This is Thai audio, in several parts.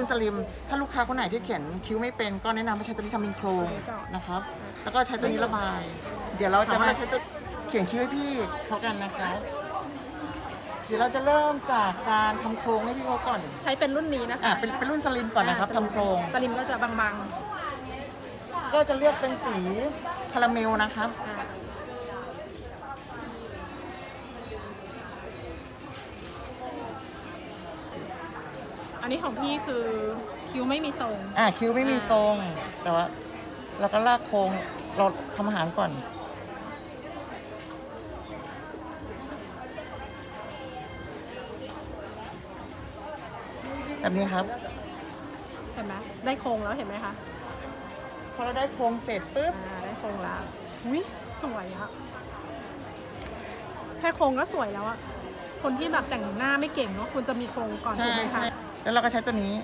รุ่นสลิม ถ้าลูกค้าคนไหนที่เขียนคิ้วไม่เป็นก็แนะนำให้ใช้ตัวนี้ทำเป็นโครงนะครับ แล้วก็ใช้ตัวนี้ระบาย เดี๋ยวเราจะมาใช้ตัวเขียนคิ้วให้พี่เขากันนะคะ เดี๋ยวเราจะเริ่มจากการทำโครงให้พี่เขาก่อน ใช้เป็นรุ่นนี้นะคะอะเป็นเป็นรุ่นสลิมก่อนนะครับาทำโครง สลิมก็จะบางก็จะเลือกเป็นสีคาราเมลนะครับ ๆอ่าอั นนี้ของพี่คือคิ้วไม่มีทรง อะคิ้วไม่มีทรง แต่ว่าเราก็ลากโครงเราทำอาหารก่อน แบบนี้ครับ เห็นไหมได้โครงแล้วเห็นไหมคะพอเราได้โครงเสร็จปุ๊บ อ่าได้โครงแล้วอุ้ยสวยอะแค่โครงก็สวยแล้วอะคนที่แบบแต่งหน้าไม่เก่งเนาะควรจะมีโครงก่อนใช่ถูกไหมใช่ คะ แล้วเราก็ใช้ตัวนี้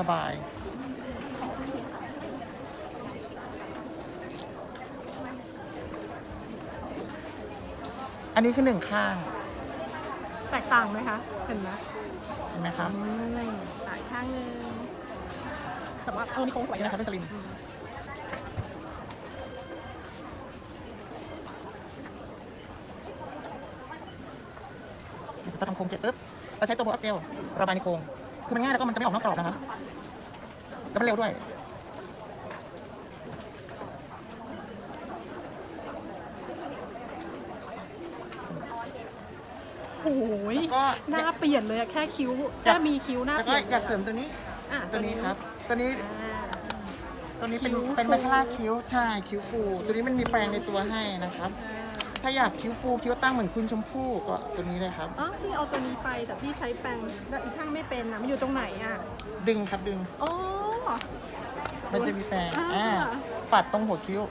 ระบาย อันนี้คือหนึ่งข้าง แตกต่างไหมคะ เห็นไหมเห็นไหมครับอืมหลายข้างหนึงแต่ว่าเอานี่โค้งสวยนี่นะนะครับเป็นสลิมเราทำโครงเสร็จปุ๊บ เราใช้ตัวโบอัพเจลระบายในโครงคือมันง่ายแล้วก็มันจะไม่ออกนอกกรอบนะครับแล้วมันเร็วด้วยโอ้ยแล้วก็ หน้าเปลี่ยนเลยอะแค่คิ้วอยาแค่กมีคิ้วหน้าแล้วเปก็ลี่ยนอยากเสริมตัวนี้ อะตัวนี้ครับ ตัวนี้ อ่า ตัวนี้เป็น คิ้วเป็นฟู ไมคลาคิ้ว ใช่ คิ้วฟู ตัวนี้มันมีแปรงในตัวให้นะครับ อ่า ถ้าอยากคิ้วฟูคิ้วตั้งเหมือนคุณชมพู่ก็ตัวนี้เลยครับ อ๋อพี่เอาตัวนี้ไปแต่พี่ใช้แปรงแล้วอีกข้างไม่เป็นอะมันอยู่ตรงไหนอะดึงครับดึง อ๋อ มันจะมีแปรงอ่า อ่าปัดตรงหัวคิ้ว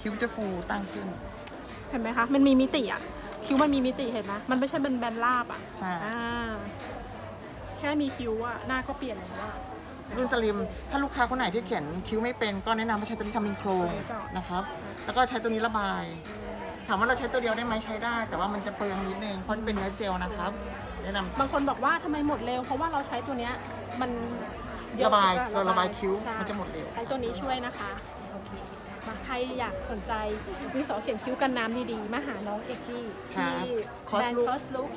คิ้วจะฟูตั้งขึ้น เห็นไหมคะ มันมีมิติอะ คิ้วมันมีมิติเห็นไหมมันไม่ใช่เป็นแบนราบอะใช่ อ่าแค่มีคิ้วอะหน้าก็เปลี่ยนแล้วอะ รุ่นสลิม ถ้าลูกค้าคนไหนที่เขียนคิ้วไม่เป็นก็แนะนำให้ใช้ตัวนี้ทำเป็นโครงนะครับ แล้วก็ใช้ตัวนี้ระบาย ถามว่าเราใช้ตัวเดียวได้ไหมใช้ได้ แต่ว่ามันจะเปลืองนิดนึงเพราะมันเป็นเนื้อเจลนะครับ แนะนำ บางคนบอกว่าทำไมหมดเร็ว เพราะว่าเราใช้ตัวเนี้ยมันเยอะระบายกว่เราระบายคิ้วใช่มันจะหมดเร็ว ใช้ตัวนี้ช่วยนะคะ โอเคมา ใครอยากสนใจมีสอเขียนคิ้วกันน้ำดีๆ มาหาน้องเอกกี้ครัที่บ Cos แบรนด์ Look Cross Look